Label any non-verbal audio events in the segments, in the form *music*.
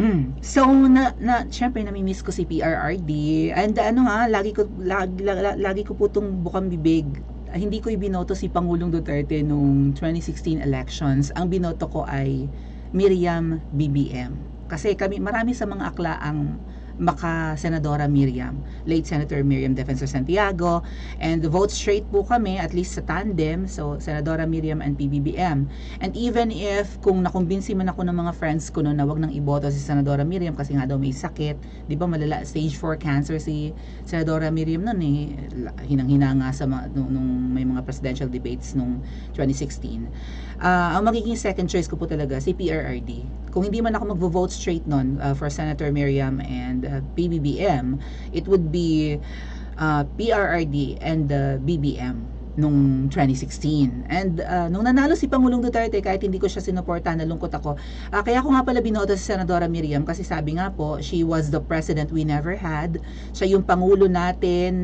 Mm. So, na, na, syempre, namimiss ko si PRRD. And ano nga, lagi ko, lagi, lagi, lagi ko po itong bukang bibig. Hindi ko ibinoto si Pangulong Duterte nung 2016 elections. Ang binoto ko ay Miriam BBM. Kasi kami, marami sa mga akla ang maka Senadora Miriam, late Senator Miriam Defensor Santiago, and vote straight po kami, at least sa tandem, so Senadora Miriam and PBBM. And even if kung nakumbinsi man ako ng mga friends ko no, na wag nang iboto si Senadora Miriam kasi nga daw may sakit, di ba malala, stage 4 cancer si Senadora Miriam noon eh, hinang-hina nga sa mga, nung, nung may mga presidential debates nung 2016. Ah, ang magiging second choice ko po talaga si PRRD. Kung hindi man ako magvo-vote straight nun uh, for Senator Miriam and uh, PBBM, it would be uh, PRRD and uh, BBM nung 2016. And uh, nung nanalo si Pangulong Duterte, kahit hindi ko siya sinuporta, nalungkot ako. Uh, kaya ako nga pala binoto si Senadora Miriam kasi sabi nga po, she was the president we never had. Siya yung Pangulo natin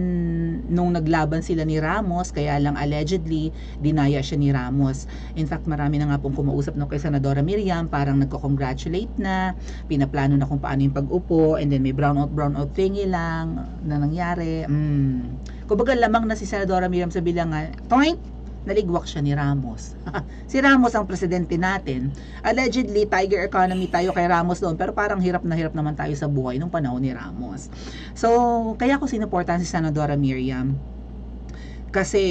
nung naglaban sila ni Ramos, kaya lang allegedly, dinaya siya ni Ramos. In fact, marami na nga pong kumausap no kay Senadora Miriam, parang nagko-congratulate na, pinaplano na kung paano yung pag-upo, and then may brownout brownout thingy lang na nangyari. Mm. Kumbaga lamang na si Senadora Miriam sa bilangan, toink, naligwak siya ni Ramos. *laughs* si Ramos ang presidente natin. Allegedly, tiger economy tayo kay Ramos doon, pero parang hirap na hirap naman tayo sa buhay nung panahon ni Ramos. So, kaya ko sinuportahan si Senadora Miriam. Kasi,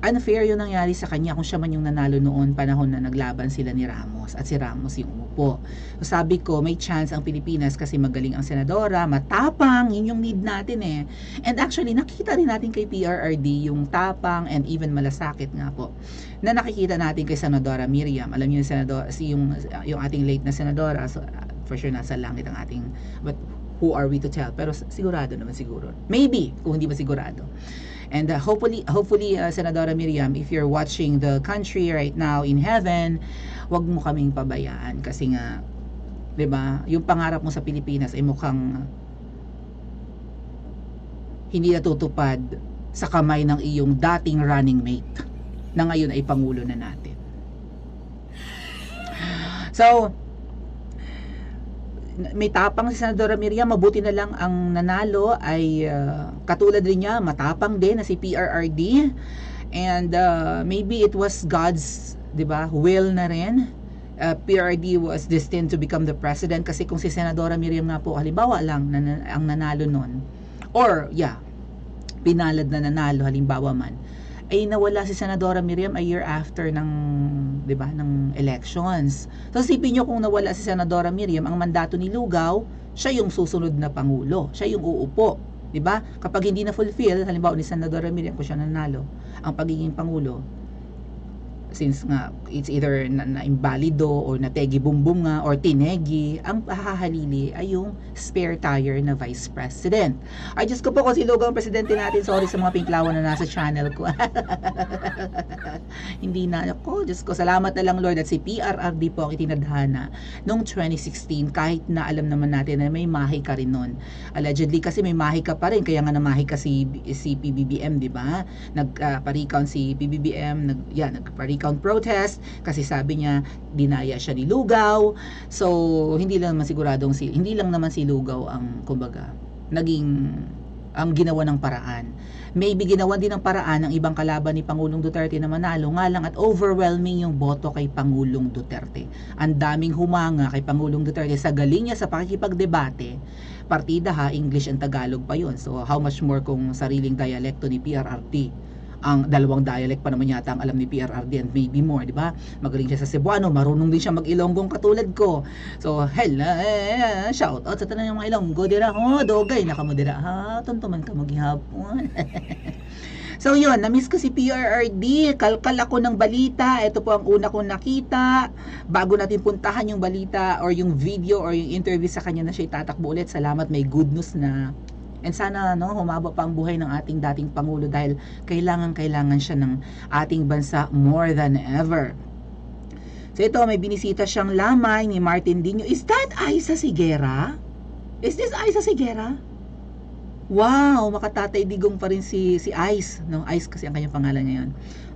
unfair yung nangyari sa kanya kung siya man yung nanalo noon panahon na naglaban sila ni Ramos at si Ramos yung umupo. So sabi ko, may chance ang Pilipinas kasi magaling ang senadora, matapang, yun yung need natin eh. And actually, nakita rin natin kay PRRD yung tapang and even malasakit nga po na nakikita natin kay Senadora Miriam. Alam niyo yung senadora, si yung, yung ating late na senadora, so, uh, for sure nasa langit ang ating, but who are we to tell? Pero sigurado naman siguro. Maybe, kung hindi ba sigurado. And uh, hopefully, hopefully uh, Senadora Miriam, if you're watching the country right now in heaven, wag mo kaming pabayaan kasi nga 'di ba? Yung pangarap mo sa Pilipinas ay mukhang hindi natutupad sa kamay ng iyong dating running mate na ngayon ay pangulo na natin. So, may tapang si Senadora Miriam, mabuti na lang ang nanalo ay uh, katulad rin niya, matapang din na si PRRD. And uh, maybe it was God's, 'di ba, will na rin. Uh, PRRD was destined to become the president kasi kung si Senadora Miriam nga po, halimbawa lang na, ang nanalo nun, or yeah, pinalad na nanalo halimbawa man, ay nawala si Senadora Miriam a year after ng, 'di ba, ng elections. So sipin niyo kung nawala si Senadora Miriam, ang mandato ni Lugaw, siya yung susunod na pangulo, siya yung uupo, 'di ba? Kapag hindi na fulfill, halimbawa ni Senadora Miriam kung siya nanalo, ang pagiging pangulo, since nga it's either na, na imbalido or nategi bumbum nga or tinegi ang hahalili ay yung spare tire na vice president. Ay Diyos ko po kung sino ang presidente natin. Sorry sa mga pinklawan na nasa channel ko. *laughs* Hindi na ako. Diyos ko salamat na lang Lord. At si PRRD po ang itinadhana noong 2016 kahit na alam naman natin na may mahi ka rin nun. Allegedly kasi may mahi ka pa rin. Kaya nga namahi ka si, si PBBM di ba? Nagpa-recount uh, si PBBM nag, yeah, nagpa-recount protest kasi sabi niya dinaya siya ni Lugaw so hindi lang naman siguradong si hindi lang naman si Lugaw ang kumbaga naging ang ginawa ng paraan. Maybe ginawa din ng paraan ng ibang kalaban ni Pangulong Duterte na manalo nga lang at overwhelming yung boto kay Pangulong Duterte. Ang daming humanga kay Pangulong Duterte sa galing niya sa pakikipagdebate. Partida ha, English and Tagalog pa yon So how much more kung sariling dialekto ni PRRT ang dalawang dialect pa naman yata ang alam ni PRRD and maybe more, di ba? Magaling siya sa Cebuano, marunong din siya mag-Ilonggong katulad ko. So, hello, eh, shout out sa tanang mga Ilonggo, dira, oh, dogay, nakamo dira, ha, tuntuman ka maghihapon. *laughs* So yun, na-miss ko si PRRD, kalkal ako ng balita, ito po ang una kong nakita, bago natin puntahan yung balita or yung video or yung interview sa kanya na siya itatakbo ulit, salamat may good news na And sana no, humaba pa ang buhay ng ating dating Pangulo dahil kailangan-kailangan siya ng ating bansa more than ever. So ito, may binisita siyang lamay ni Martin Dino. Is that Aiza Sigera? Is this Aiza Sigera? Wow, makatatay digong pa rin si, si Ice. No, Ice kasi ang kanyang pangalan ngayon.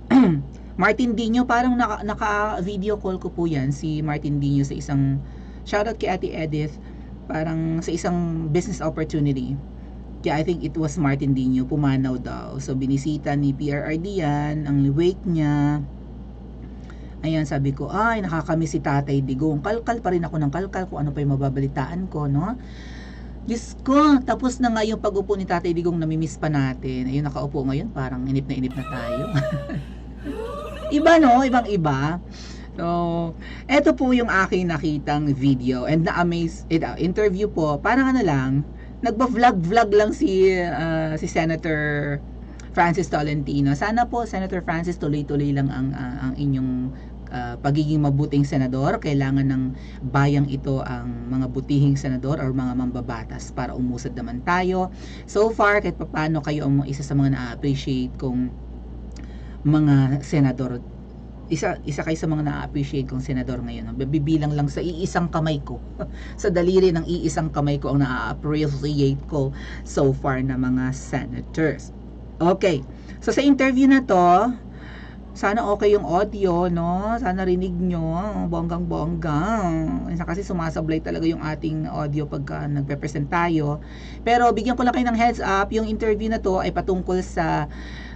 *clears throat* Martin Dino, parang naka, naka video call ko po yan si Martin Dino sa isang shoutout kay Ate Edith, parang sa isang business opportunity. Kaya I think it was Martin Dino, pumanaw daw. So, binisita ni PRRD yan, ang wake niya. Ayan, sabi ko, ay, nakakamiss si Tatay Digong. Kalkal pa rin ako ng kalkal kung ano pa yung mababalitaan ko, no? Diyos ko, tapos na nga yung pag-upo ni Tatay Digong, namimiss pa natin. Ayun, nakaupo ngayon, parang inip na inip na tayo. *laughs* iba, no? Ibang iba. So, eto po yung aking nakitang video and na-amaze, uh, interview po, parang ano lang, nagba-vlog-vlog lang si, uh, si Senator Francis Tolentino. Sana po, Senator Francis, tuloy-tuloy lang ang, uh, ang inyong uh, pagiging mabuting senador. Kailangan ng bayang ito ang mga butihing senador or mga mambabatas para umusad naman tayo. So far, kahit paano kayo ang isa sa mga na-appreciate kong mga senador isa isa kayo sa mga na-appreciate kong senador ngayon. Bibilang lang sa iisang kamay ko. *laughs* sa daliri ng iisang kamay ko ang na-appreciate ko so far na mga senators. Okay. So sa interview na to, sana okay yung audio, no? Sana rinig nyo, bonggang-bongga. Kasi sumasablay talaga yung ating audio pagka nagpe-present tayo. Pero bigyan ko lang kayo ng heads up, yung interview na to ay patungkol sa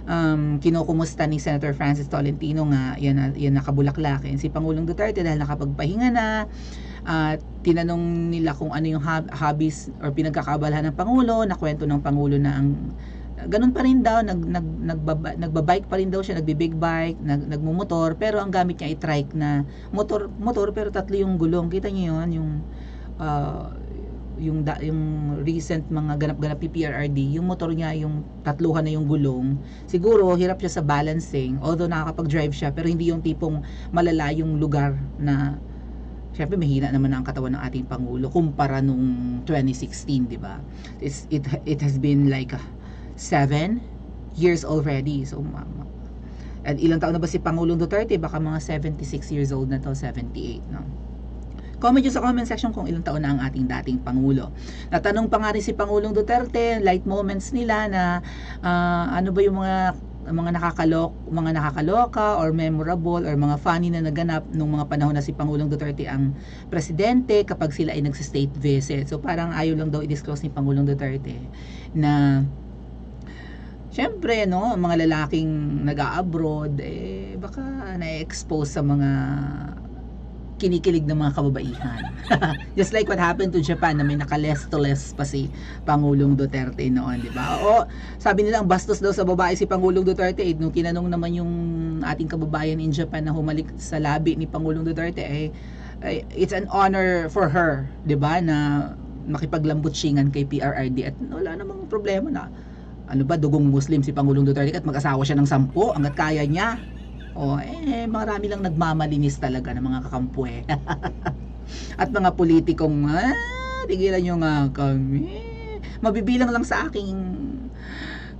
um, kinukumusta ni Senator Francis Tolentino nga, yan, na- yan nakabulaklakin. Si Pangulong Duterte dahil nakapagpahinga na, at tinanong nila kung ano yung hobbies or pinagkakabalahan ng Pangulo, nakwento ng Pangulo na ang ganun pa rin daw nag nag nagbaba, nagbabike pa rin daw siya nagbi-big bike nag nagmumotor pero ang gamit niya ay trike na motor motor pero tatlo yung gulong kita niyo yon yung ah, yung da, yung recent mga ganap-ganap ni PRRD yung motor niya yung tatluhan na yung gulong siguro hirap siya sa balancing although nakakapag-drive siya pero hindi yung tipong malala yung lugar na Siyempre, mahina naman ang katawan ng ating Pangulo kumpara nung 2016, di ba? It's, it, it has been like uh, seven years already. So, at ilang taon na ba si Pangulong Duterte? Baka mga 76 years old na to, 78, no? Comment nyo sa comment section kung ilang taon na ang ating dating Pangulo. Natanong pa nga rin si Pangulong Duterte, light moments nila na ah, ano ba yung mga mga nakakalok, mga nakakaloka or memorable or mga funny na naganap nung mga panahon na si Pangulong Duterte ang presidente kapag sila ay nagsa-state visit. So parang ayaw lang daw i-disclose ni Pangulong Duterte na Siyempre, no, mga lalaking nag-abroad, eh, baka na-expose sa mga kinikilig ng mga kababaihan. *laughs* Just like what happened to Japan na may naka-less to less pa si Pangulong Duterte noon, di ba? O, sabi nila ang bastos daw sa babae si Pangulong Duterte. Eh, nung kinanong naman yung ating kababayan in Japan na humalik sa labi ni Pangulong Duterte, eh, eh, it's an honor for her, di ba, na makipaglambutsingan kay PRRD at wala namang problema na ano ba, dugong Muslim si Pangulong Duterte at mag-asawa siya ng sampu hanggat kaya niya. O, eh, marami lang nagmamalinis talaga ng mga kakampwe. *laughs* at mga politikong, ah, tigilan nyo nga kami. Mabibilang lang sa aking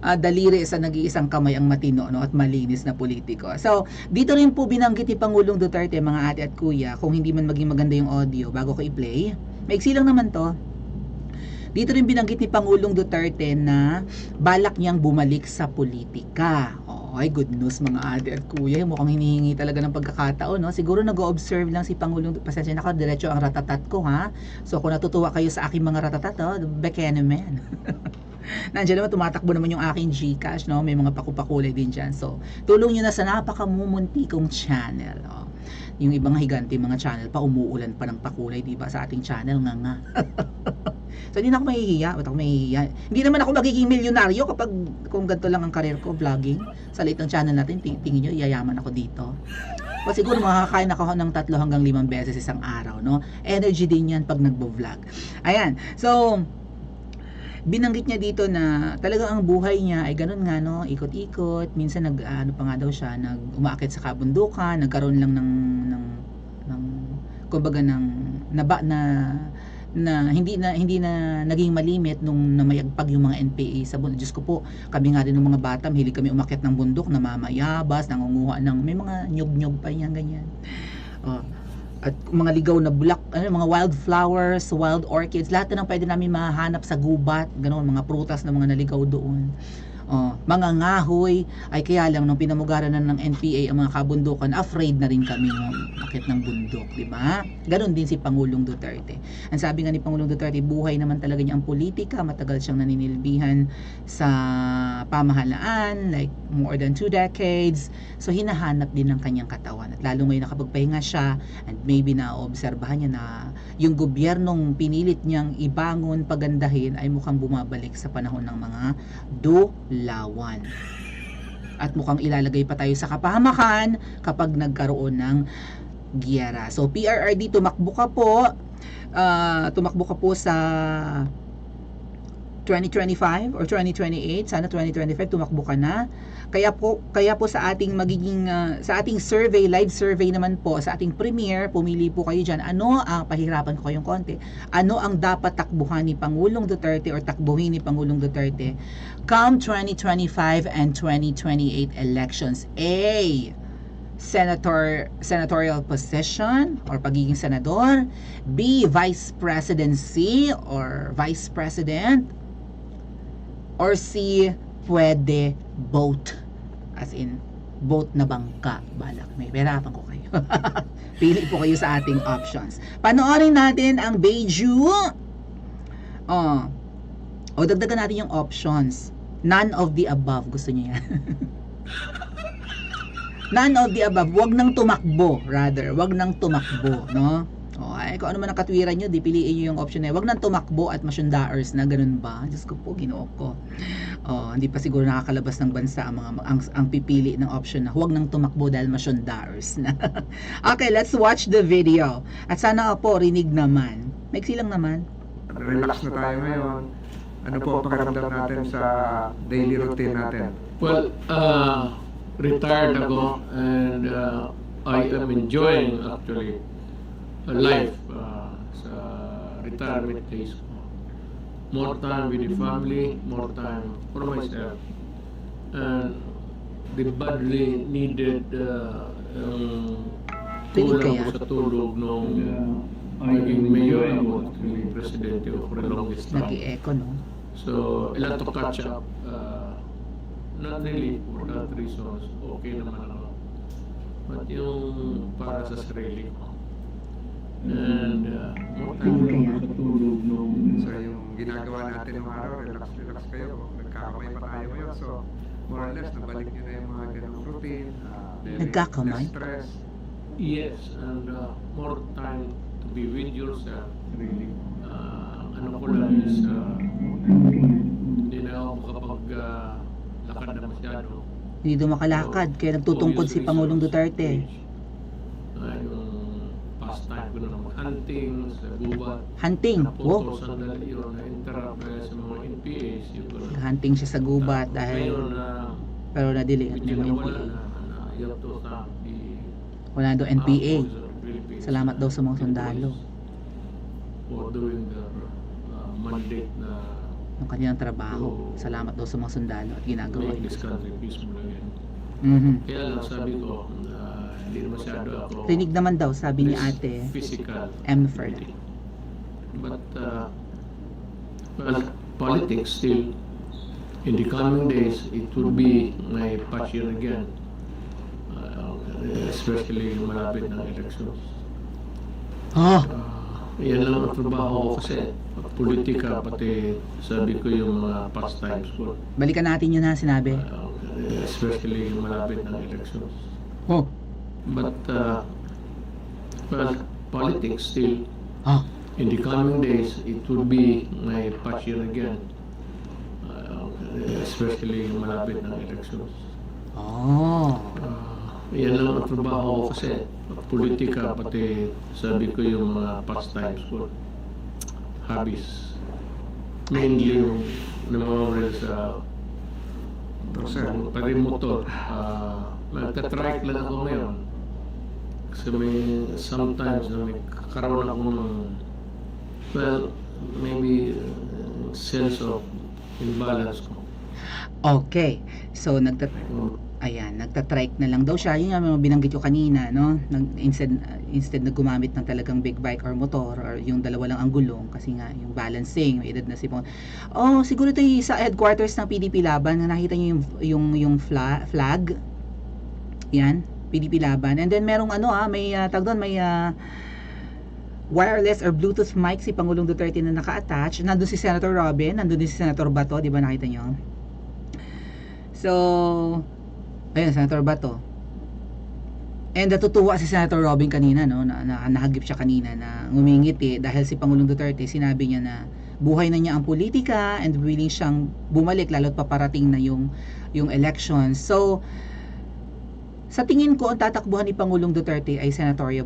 ah, daliri sa nag-iisang kamay ang matino no, at malinis na politiko. So, dito rin po binanggit ni Pangulong Duterte, mga ate at kuya, kung hindi man maging maganda yung audio bago ko i-play. Maiksi lang naman to. Dito rin binanggit ni Pangulong Duterte na balak niyang bumalik sa politika. Ay, good news mga ate at kuya. Mukhang hinihingi talaga ng pagkakataon. No? Siguro nag-observe lang si Pangulong Pasensya na ako, diretso ang ratatat ko ha. So kung natutuwa kayo sa aking mga ratatat, oh, bekene man. *laughs* Nandiyan naman, tumatakbo naman yung aking Gcash, no? May mga pakupakulay din dyan. So, tulong nyo na sa napakamumunti kong channel. Oh. Yung ibang higante, mga channel pa, umuulan pa ng pakulay, di ba? Sa ating channel, nga nga. *laughs* so, hindi na ako mahihiya. Ba't ako mahihiya? Hindi naman ako magiging milyonaryo kapag kung ganito lang ang karir ko, vlogging. Sa liit ng channel natin, ting- tingin nyo, yayaman ako dito. O siguro makakain ako ng tatlo hanggang limang beses isang araw, no? Energy din yan pag nagbo-vlog. Ayan. So, binanggit niya dito na talagang ang buhay niya ay ganun nga no, ikot-ikot, minsan nag ano pa nga daw siya, nag umaakit sa kabundukan, nagkaroon lang ng ng ng kumbaga ng naba na na hindi na hindi na naging malimit nung namayagpag yung mga NPA sa bundok. Diyos ko po, kami nga din ng mga bata, mahilig kami umakyat ng bundok, namamayabas, nangunguha ng may mga nyug-nyug pa yan, ganyan. Oh, at mga ligaw na bulak, ano, mga wildflowers, wild orchids, lahat na lang pwede namin mahanap sa gubat, ganoon, mga prutas na mga naligaw doon. Oh, mga ngahoy ay kaya lang nung pinamugaran na ng NPA ang mga kabundukan, afraid na rin kami ng akit ng bundok, di ba? Ganon din si Pangulong Duterte. Ang sabi nga ni Pangulong Duterte, buhay naman talaga niya ang politika, matagal siyang naninilbihan sa pamahalaan, like more than two decades. So hinahanap din ng kanyang katawan. At lalo ngayon nakapagpahinga siya and maybe naobserbahan niya na yung gobyernong pinilit niyang ibangon, pagandahin ay mukhang bumabalik sa panahon ng mga dulawan. At mukhang ilalagay pa tayo sa kapahamakan kapag nagkaroon ng giyera. So PRRD tumakbo ka po ah, tumakbo ka po sa 2025 or 2028 sana 2025 tumakbo ka na. Kaya po kaya po sa ating magiging ah, sa ating survey live survey naman po sa ating premiere pumili po kayo diyan ano ang pahirapan ko kayong konti? Ano ang dapat takbuhan ni Pangulong Duterte or takbuhin ni Pangulong Duterte come 2025 and 2028 elections? A senator senatorial position or pagiging senador. B vice presidency or vice president or C pwede both as in both na bangka. Balak may perapan ko kayo. *laughs* Pili po kayo sa ating options. Panoorin natin ang Beiju oh. O dagdagan natin yung options. None of the above. Gusto niyo yan. *laughs* None of the above. Wag nang tumakbo, rather. Wag nang tumakbo, no? O, ay, kung ano man ang katwiran nyo, di piliin nyo yung option na yun. Wag nang tumakbo at masyundaers na ganun ba? Diyos ko po, ginoo ko. O, hindi pa siguro nakakalabas ng bansa ang mga ang, ang pipili ng option na huwag nang tumakbo dahil masyundaers na. *laughs* okay, let's watch the video. At sana po, rinig naman. Maiksi lang naman. Relax na tayo ngayon. Ano po ang pakiramdam natin sa daily routine natin? Well, uh, retired ako and uh, I am enjoying actually life uh, sa retirement days ko. More time with the family, more time for myself. And the badly needed uh, um, kulang ko sa tulog nung uh, naging mayor ako at naging presidente ko for the longest time. Nag-i-echo, no? So, a lot to catch up. Uh, not really for that reasons. Okay naman ako. But yung para sa sarili ko. And uh, more time Tingin kaya? tulog nung So yung ginagawa natin ng araw, relax, relax kayo. Nagkakamay pa tayo ngayon. So more or less, nabalik nyo na yung mga ganong routine. Uh, Nagkakamay? stress. Yes, and uh, more time to be with yourself. Really. Uh, ano ko lang is, uh, hindi na ako makapag uh, lakad na masyado. Hindi daw makalakad, kaya nagtutungkod si Pangulong Duterte. Pastime ko na mag-hunting sa gubat. Hunting, Napunto wow. sandali yun, na-interrupt kaya sa mga NPAs. Yung. Hunting siya sa gubat Ngayon dahil na pero at na NPA. na, na have to thank the Wala daw NPA. the Salamat daw sa mga sundalo. For doing their uh, mandate na ng kanilang trabaho. Salamat daw sa mga sundalo at ginagawa make this country peaceful again. Mhm. Kaya lang sabi ko, uh, hindi na masyado ako Rinig naman daw, sabi ni ate physical Emford. But, uh, well, politics still, in the coming days, it will be my passion again. Uh, especially yung malapit ng elections. Oh, Uh, yan lang ang trabaho ko kasi politika, pati sabi ko yung mga pastimes ko. balikan natin yun ha, sinabi. Uh, especially yung malapit ng elections. Oh, But, uh, well, politics still, oh, in the coming days, it will be my passion again. Uh, especially yung malapit ng elections. oh. Uh, yan lang ang trabaho ko kasi politika, pati sabi ko yung mga pastimes ko, hobbies. Mainly yung namamahal sa Sir. pati motor. Uh, Nagka-trike lang ako ngayon. Kasi may sometimes na may kakaroon ako ng well, maybe uh, sense of imbalance ko. Okay. So nagtat Ayan, nagtatrike na lang daw siya. Yun mga binanggit ko kanina, no? Nag, instead, instead na gumamit ng talagang big bike or motor or yung dalawa lang ang gulong kasi nga yung balancing, may edad na si Pong. Oh, siguro ito yung sa headquarters ng PDP Laban. Nakita niyo yung, yung, yung fla- flag. Yan, PDP Laban. And then merong ano ah, may uh, tag doon, may ah, wireless or Bluetooth mic si Pangulong Duterte na naka-attach. Nandun si Senator Robin, nandun din si Senator Bato, di ba nakita nyo? So, ayun, Senator Bato. And natutuwa si Senator Robin kanina, no, na, na nahagip siya kanina na ngumingiti dahil si Pangulong Duterte, sinabi niya na buhay na niya ang politika and willing siyang bumalik lalo't paparating na yung yung election. So, sa tingin ko, ang tatakbuhan ni Pangulong Duterte ay senatorial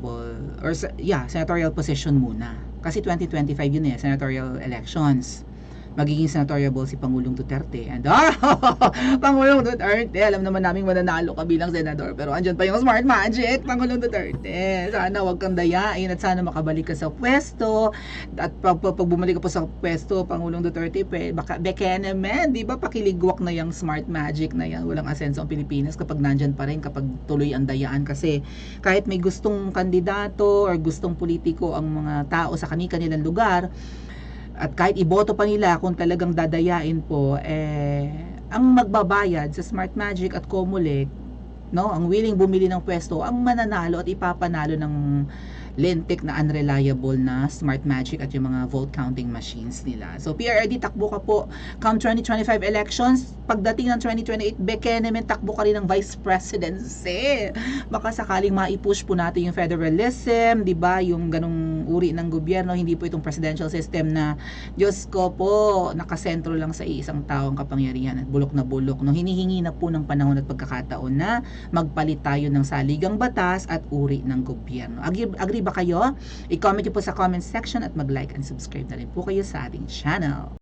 or yeah, senatorial position muna. Kasi 2025 yun eh, senatorial elections. Magiging senatorial si Pangulong Duterte. And ah, *laughs* Pangulong Duterte, alam naman namin mananalo ka bilang senador. Pero andyan pa yung smart magic, Pangulong Duterte. Sana wag kang dayain at sana makabalik ka sa pwesto. At pag, pag, pag bumalik ka po sa pwesto, Pangulong Duterte, pe, baka beke naman, di ba pakiligwak na yung smart magic na yan. Walang asenso ang Pilipinas kapag nandyan pa rin, kapag tuloy ang dayaan. Kasi kahit may gustong kandidato or gustong politiko ang mga tao sa kani-kanilang lugar, at kahit iboto pa nila kung talagang dadayain po, eh, ang magbabayad sa Smart Magic at Comelec, no, ang willing bumili ng pwesto, ang mananalo at ipapanalo ng lentik na unreliable na Smart Magic at yung mga vote counting machines nila. So PRRD, takbo ka po come 2025 elections. Pagdating ng 2028, beke naman takbo ka rin ng vice presidency. Baka sakaling maipush po natin yung federalism, di ba? Yung ganong uri ng gobyerno, hindi po itong presidential system na Diyos ko po, nakasentro lang sa isang taong kapangyarihan at bulok na bulok. No, hinihingi na po ng panahon at pagkakataon na magpalit tayo ng saligang batas at uri ng gobyerno. Agree, agree ba kayo? I-comment po sa comment section at mag-like and subscribe na rin po kayo sa ating channel.